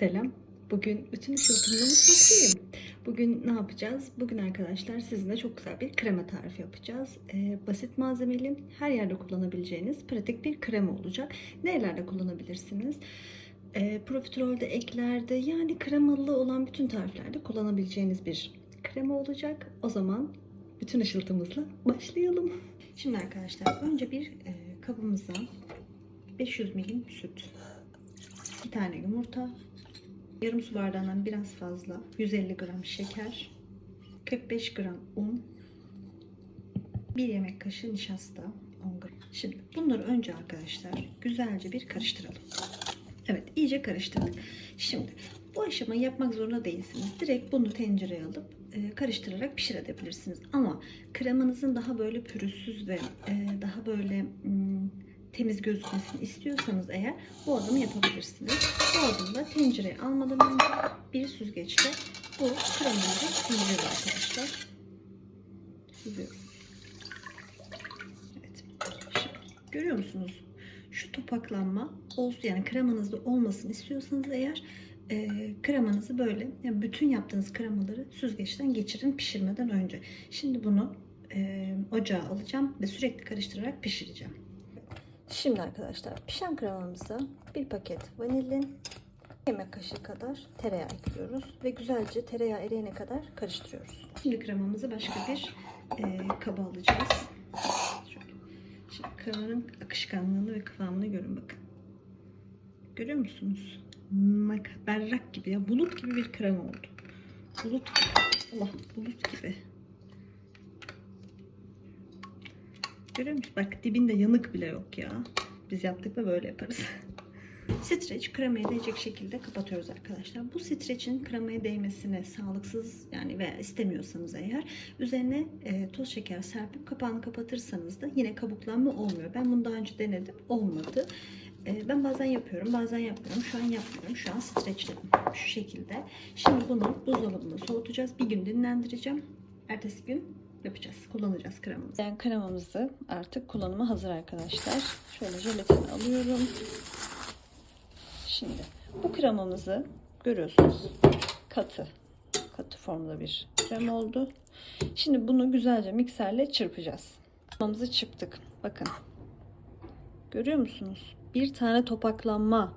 Selam. Bugün bütün ışıltımla mutfaktayım. Bugün ne yapacağız? Bugün arkadaşlar sizinle çok güzel bir krema tarifi yapacağız. Ee, basit malzemeli, her yerde kullanabileceğiniz pratik bir krema olacak. Nerelerde kullanabilirsiniz? Ee, profiterolde, eklerde yani kremalı olan bütün tariflerde kullanabileceğiniz bir krema olacak. O zaman bütün ışıltımızla başlayalım. Şimdi arkadaşlar önce bir e, kabımıza 500 milim süt, bir tane yumurta, yarım su bardağından biraz fazla, 150 gram şeker, 45 gram un, bir yemek kaşığı nişasta, 10 gram. Şimdi bunları önce arkadaşlar güzelce bir karıştıralım. Evet iyice karıştırdık. Şimdi bu aşamayı yapmak zorunda değilsiniz. Direkt bunu tencereye alıp e, karıştırarak pişirebilirsiniz. Ama kremanızın daha böyle pürüzsüz ve e, daha böyle mm, temiz gözükmesini istiyorsanız eğer bu adımı yapabilirsiniz. Bu adımda tencereye almadan önce bir süzgeçle bu kremanızı süzüyoruz arkadaşlar. Süzüyoruz. Evet. Şimdi, görüyor musunuz? Şu topaklanma olsun yani kremanızda olmasını istiyorsanız eğer e, kremanızı böyle yani bütün yaptığınız kremaları süzgeçten geçirin pişirmeden önce. Şimdi bunu e, ocağa alacağım ve sürekli karıştırarak pişireceğim. Şimdi arkadaşlar pişen kremamıza bir paket vanilin, yemek kaşığı kadar tereyağı ekliyoruz ve güzelce tereyağı eriyene kadar karıştırıyoruz. Şimdi kremamızı başka bir e, kaba alacağız. Şöyle. Şimdi kremanın akışkanlığını ve kıvamını görün bakın. Görüyor musunuz? Berrak gibi ya bulut gibi bir krema oldu. Bulut. Allah bulut gibi. Görüyor musun? Bak dibinde yanık bile yok ya. Biz yaptık mı böyle yaparız. Streç kremaya değecek şekilde kapatıyoruz arkadaşlar. Bu streçin kremaya değmesini sağlıksız yani veya istemiyorsanız eğer üzerine e, toz şeker serpip kapağını kapatırsanız da yine kabuklanma olmuyor. Ben bunu daha önce denedim. Olmadı. E, ben bazen yapıyorum bazen yapmıyorum. Şu an yapmıyorum. Şu an streçledim. Şu şekilde. Şimdi bunu buzdolabında soğutacağız. Bir gün dinlendireceğim. Ertesi gün yapacağız. Kullanacağız kremamızı. Yani kremamızı artık kullanıma hazır arkadaşlar. Şöyle jelatini alıyorum. Şimdi bu kremamızı görüyorsunuz. Katı. Katı formda bir krem oldu. Şimdi bunu güzelce mikserle çırpacağız. Kremamızı çırptık. Bakın. Görüyor musunuz? Bir tane topaklanma.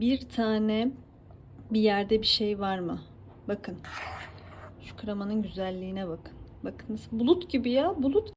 Bir tane bir yerde bir şey var mı? Bakın. Şu kremanın güzelliğine bakın. Bakın nasıl bulut gibi ya. Bulut